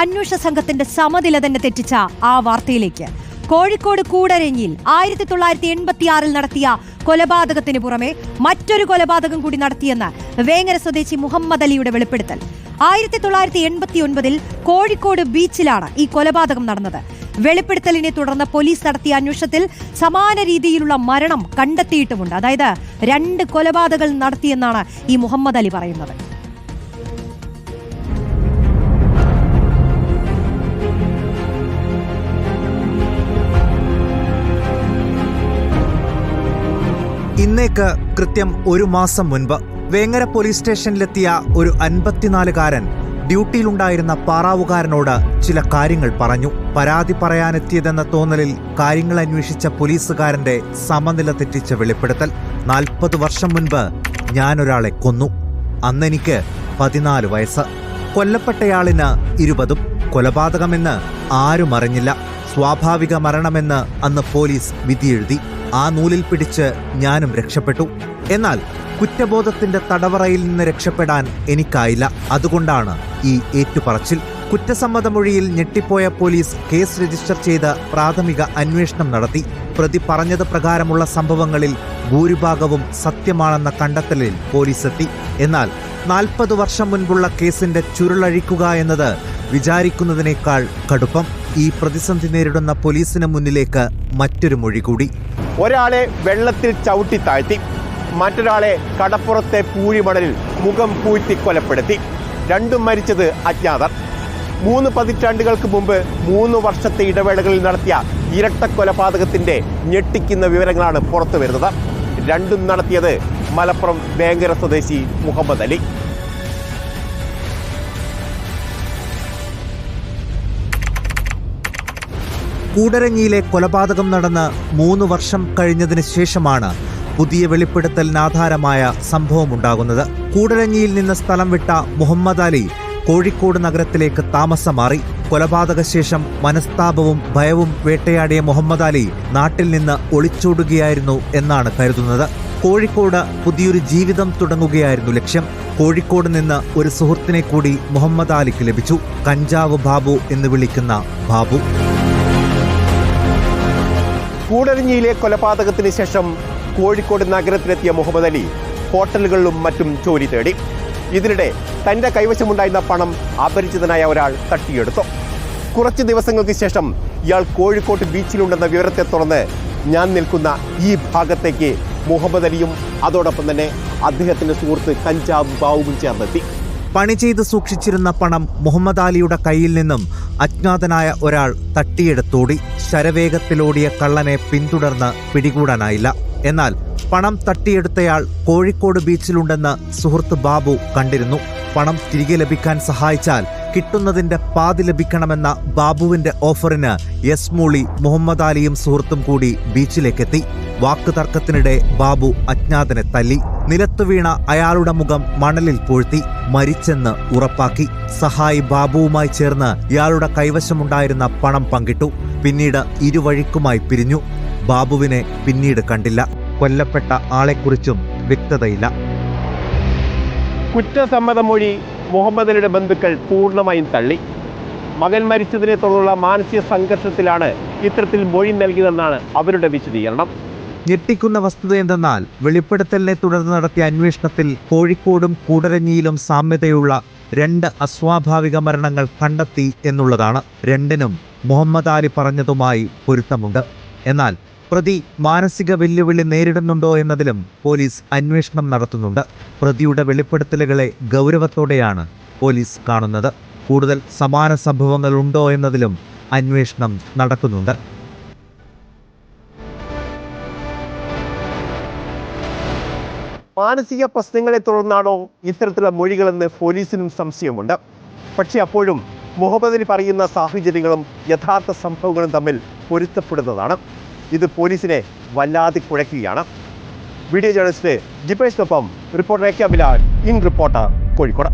അന്വേഷണ സംഘത്തിന്റെ സമനില തന്നെ തെറ്റിച്ച ആ വാർത്തയിലേക്ക്. കോഴിക്കോട് കൂടരഞ്ഞിൽ ആയിരത്തി തൊള്ളായിരത്തി എൺപത്തി ആറിൽ നടത്തിയ കൊലപാതകത്തിന് പുറമെ മറ്റൊരു കൊലപാതകം കൂടി നടത്തിയെന്ന് വേങ്ങര സ്വദേശി മുഹമ്മദ് അലിയുടെ വെളിപ്പെടുത്തൽ. ആയിരത്തി തൊള്ളായിരത്തി എൺപത്തി ഒൻപതിൽ കോഴിക്കോട് ബീച്ചിലാണ് ഈ കൊലപാതകം നടന്നത്. വെളിപ്പെടുത്തലിനെ തുടർന്ന് പോലീസ് നടത്തിയ അന്വേഷണത്തിൽ സമാന രീതിയിലുള്ള മരണം കണ്ടെത്തിയിട്ടുമുണ്ട്. അതായത് രണ്ട് കൊലപാതകങ്ങൾ നടത്തിയെന്നാണ് ഈ മുഹമ്മദ് അലി പറയുന്നത്. ഇന്നേക്ക് കൃത്യം ഒരു മാസം മുൻപ് വേങ്ങര പോലീസ് സ്റ്റേഷനിലെത്തിയ ഒരു അൻപത്തിനാലുകാരൻ ഡ്യൂട്ടിയിലുണ്ടായിരുന്ന പാറാവുകാരനോട് ചില കാര്യങ്ങൾ പറഞ്ഞു. പരാതി പറയാനെത്തിയതെന്ന തോന്നലിൽ കാര്യങ്ങൾ അന്വേഷിച്ച പോലീസുകാരന്റെ സമനില തെറ്റിച്ച വെളിപ്പെടുത്തൽ. നാൽപ്പത് വർഷം മുൻപ് ഞാനൊരാളെ കൊന്നു. അന്നെനിക്ക് പതിനാല് വയസ്സ്. കൊല്ലപ്പെട്ടയാളിന് ഇരുപതും കൊലപാതകമെന്ന് ആരും അറിഞ്ഞില്ല. സ്വാഭാവിക മരണമെന്ന് അന്ന് പോലീസ് വിധിയെഴുതി. ആ നൂലിൽ പിടിച്ച് ഞാനും രക്ഷപ്പെട്ടു. എന്നാൽ കുറ്റബോധത്തിന്റെ തടവറയിൽ നിന്ന് രക്ഷപ്പെടാൻ എനിക്കായില്ല. അതുകൊണ്ടാണ് ഈ ഏറ്റുപറച്ചിൽ. കുറ്റസമ്മതമൊഴിയിൽ ഞെട്ടിപ്പോയ പോലീസ് കേസ് രജിസ്റ്റർ ചെയ്ത് പ്രാഥമിക അന്വേഷണം നടത്തി. പ്രതി പറഞ്ഞത് പ്രകാരമുള്ള സംഭവങ്ങളിൽ ഭൂരിഭാഗവും സത്യമാണെന്ന കണ്ടെത്തലിൽ പോലീസെത്തി. എന്നാൽ നാൽപ്പത് വർഷം മുൻപുള്ള കേസിന്റെ ചുരുളഴിക്കുക എന്നത് വിചാരിക്കുന്നതിനേക്കാൾ കടുപ്പം. ഈ പ്രതിസന്ധി നേരിടുന്ന പോലീസിന് മുന്നിലേക്ക് മറ്റൊരു മൊഴി കൂടി. ഒരാളെ വെള്ളത്തിൽ ചവിട്ടി താഴ്ത്തി മറ്റൊരാളെ കടപ്പുറത്തെ പൂഴിമണലിൽ മുഖം പൂഴ്ത്തി കൊലപ്പെടുത്തി. രണ്ടും മരിച്ചത് അജ്ഞാതർ. മൂന്ന് പതിറ്റാണ്ടുകൾക്ക് മുമ്പ് മൂന്ന് വർഷത്തെ ഇടവേളകളിൽ നടത്തിയ ഇരട്ട കൊലപാതകത്തിന്റെ ഞെട്ടിക്കുന്ന വിവരങ്ങളാണ് പുറത്തു വരുന്നത് രണ്ടും നടത്തിയത് മലപ്പുറം വേങ്ങര സ്വദേശി മുഹമ്മദ് അലി. കൂടരഞ്ഞിയിലെ കൊലപാതകം നടന്ന് മൂന്ന് വർഷം കഴിഞ്ഞതിന് ശേഷമാണ് പുതിയ വെളിപ്പെടുത്തലിനാധാരമായ സംഭവമുണ്ടാകുന്നത്. കൂടരഞ്ഞിയിൽ നിന്ന് സ്ഥലം വിട്ട മുഹമ്മദ് അലി കോഴിക്കോട് നഗരത്തിലേക്ക് താമസം മാറി കൊലപാതക ശേഷം മനസ്താപവും ഭയവും വേട്ടയാടിയ മുഹമ്മദ് അലി നാട്ടിൽ നിന്ന് ഒളിച്ചോടുകയായിരുന്നു എന്നാണ് കരുതുന്നത്. കോഴിക്കോട് പുതിയൊരു ജീവിതം തുടങ്ങുകയായിരുന്നു ലക്ഷ്യം. കോഴിക്കോട് നിന്ന് ഒരു സുഹൃത്തിനെ കൂടി മുഹമ്മദ് അലിക്ക് ലഭിച്ചു. കഞ്ചാവ് ബാബു എന്ന് വിളിക്കുന്ന ബാബു. കൂടരഞ്ഞിയിലെ കൊലപാതകത്തിന് ശേഷം കോഴിക്കോട് നഗരത്തിലെത്തിയ മുഹമ്മദ് അലി ഹോട്ടലുകളിലും മറ്റും ജോലി തേടി. ഇതിനിടെ തന്റെ കൈവശമുണ്ടായിരുന്ന പണം അപരിചിതനായ ഒരാൾ തട്ടിയെടുത്തു. കുറച്ച് ദിവസങ്ങൾക്ക് ശേഷം ഇയാൾ കോഴിക്കോട്ട് ബീച്ചിലുണ്ടെന്ന വിവരത്തെ തുടർന്ന് ഞാൻ നിൽക്കുന്ന ഈ ഭാഗത്തേക്ക് മുഹമ്മദ് അലിയും അതോടൊപ്പം തന്നെ അദ്ദേഹത്തിന്റെ സുഹൃത്ത് കഞ്ചാബ് ബാവുവും ചേർന്നെത്തി. പണി ചെയ്ത് സൂക്ഷിച്ചിരുന്ന പണം മുഹമ്മദ് അലിയുടെ കയ്യിൽ നിന്നും അജ്ഞാതനായ ഒരാൾ തട്ടിയെടുത്തോടി. ശരവേഗത്തിലോടിയ കള്ളനെ പിന്തുടർന്ന് പിടികൂടാനായില്ല. എന്നാൽ പണം തട്ടിയെടുത്തയാൾ കോഴിക്കോട് ബീച്ചിലുണ്ടെന്ന് സുഹൃത്ത് ബാബു കണ്ടിരുന്നു. പണം തിരികെ ലഭിക്കാൻ സഹായിച്ചാൽ കിട്ടുന്നതിന്റെ പാതി ലഭിക്കണമെന്ന ബാബുവിന്റെ ഓഫറിന് യസ്മൂളി മുഹമ്മദ് അലിയും സുഹൃത്തും കൂടി ബീച്ചിലേക്കെത്തി. വാക്കുതർക്കത്തിനിടെ ബാബു അജ്ഞാതനെ തല്ലി. നിലത്തു വീണ അയാളുടെ മുഖം മണലിൽ പൂഴ്ത്തി മരിച്ചെന്ന് ഉറപ്പാക്കി. സഹായി ബാബുവുമായി ചേർന്ന് ഇയാളുടെ കൈവശമുണ്ടായിരുന്ന പണം പങ്കിട്ടു. പിന്നീട് ഇരുവഴിക്കുമായി പിരിഞ്ഞു. ബാബുവിനെ പിന്നീട് കണ്ടില്ല. കൊല്ലപ്പെട്ട ആളെക്കുറിച്ചും വ്യക്തതയില്ല. കുറ്റസമ്മതമൊഴി മുഹമ്മദ് അലിയുടെ ബന്ധുക്കൾ പൂർണമായും തള്ളി. മകൻ മരിച്ചതിനെ തുടർന്നുള്ള മാനസിക സംഘർഷത്തിലാണ് ഇത്തരത്തിൽ മൊഴി നൽകിയതെന്നാണ് അവരുടെ വിശദീകരണം. ഞെട്ടിക്കുന്ന വസ്തുത എന്തെന്നാൽ വെളിപ്പെടുത്തലിനെ തുടർന്ന് നടത്തിയ അന്വേഷണത്തിൽ കോഴിക്കോടും കൂടരഞ്ഞിയിലും സാമ്യതയുള്ള രണ്ട് അസ്വാഭാവിക മരണങ്ങൾ കണ്ടെത്തി എന്നുള്ളതാണ്. രണ്ടിനും മുഹമ്മദ് അലി പറഞ്ഞതുമായി പൊരുത്തമുണ്ട്. എന്നാൽ പ്രതി മാനസിക വെല്ലുവിളി നേരിടുന്നുണ്ടോ എന്നതിലും പോലീസ് അന്വേഷണം നടത്തുന്നുണ്ട്. പ്രതിയുടെ വെളിപ്പെടുത്തലുകളെ ഗൗരവത്തോടെയാണ് പോലീസ് കാണുന്നത്. കൂടുതൽ സമാന സംഭവങ്ങൾ ഉണ്ടോ എന്നതിലും അന്വേഷണം നടക്കുന്നുണ്ട്. മാനസിക പ്രശ്നങ്ങളെ തുടർന്നാണോ ഇത്തരത്തിലുള്ള മൊഴികളെന്ന് പോലീസിനും സംശയമുണ്ട്. പക്ഷേ അപ്പോഴും മുഹമ്മദ് അലി പറയുന്ന സാഹചര്യങ്ങളും യഥാർത്ഥ സംഭവങ്ങളും തമ്മിൽ പൊരുത്തപ്പെടുന്നതാണ്. ഇത് പോലീസിനെ വല്ലാതെ കുഴക്കുകയാണ്. Video journalist ജിപേഷിനൊപ്പം reporter A K Abilal in reporter Kozhikode.